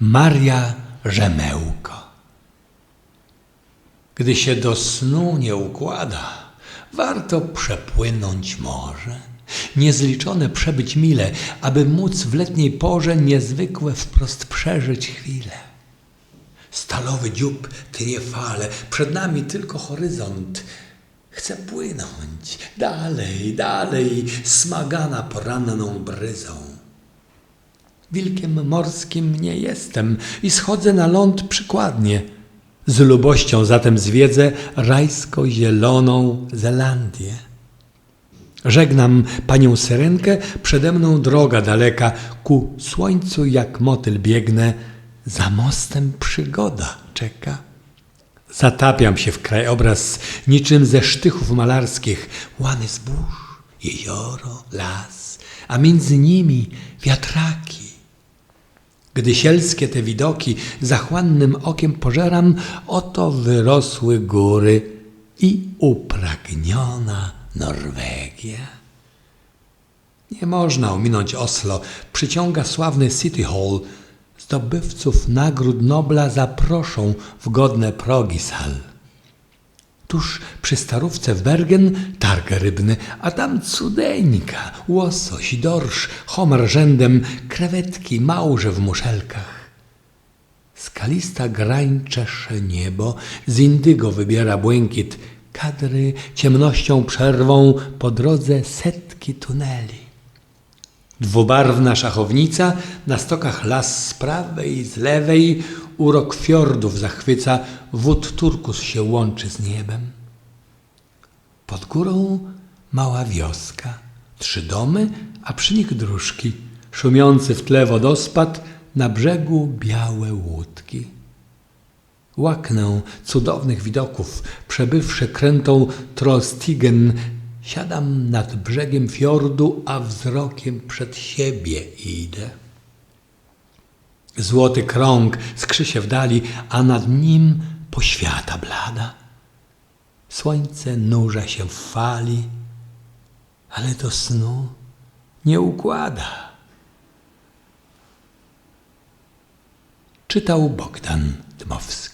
Maria Rzemełko. Gdy się do snu nie układa, warto przepłynąć morze. Niezliczone przebyć mile, aby móc w letniej porze niezwykłe wprost przeżyć chwile. Stalowy dziób tnie fale, przed nami tylko horyzont. Chcę płynąć dalej, dalej, smagana poranną bryzą. Wilkiem morskim nie jestem i schodzę na ląd przykładnie. Z lubością zatem zwiedzę rajsko-zieloną Zelandię. Żegnam panią Syrenkę, przede mną droga daleka, ku słońcu jak motyl biegnę, za mostem przygoda czeka. Zatapiam się w krajobraz niczym ze sztychów malarskich, łany zbóż, jezioro, las, a między nimi wiatraki. Gdy sielskie te widoki zachłannym okiem pożeram, oto wyrosły góry i upragniona Norwegia. Nie można ominąć Oslo, przyciąga sławny City Hall. Zdobywców nagród Nobla zaproszą w godne progi sal. Tuż przy starówce w Bergen targ rybny, a tam cudeńka, łosoś, dorsz, homar rzędem, krewetki małże w muszelkach. Skalista grań czesze niebo, z indygo wybiera błękit, kadry ciemnością przerwą po drodze setki tuneli. Dwubarwna szachownica, na stokach las z prawej i z lewej, urok fiordów zachwyca, wód turkus się łączy z niebem. Pod górą mała wioska, trzy domy, a przy nich dróżki, szumiący w tle wodospad, na brzegu białe łódki. Łaknę cudownych widoków, przebywszy krętą Trollstigen, siadam nad brzegiem fiordu, a wzrokiem przed siebie idę. Złoty krąg skrzy się w dali, a nad nim poświata blada. Słońce nurza się w fali, ale do snu nie układa. Czytał Bogdan Dmowski.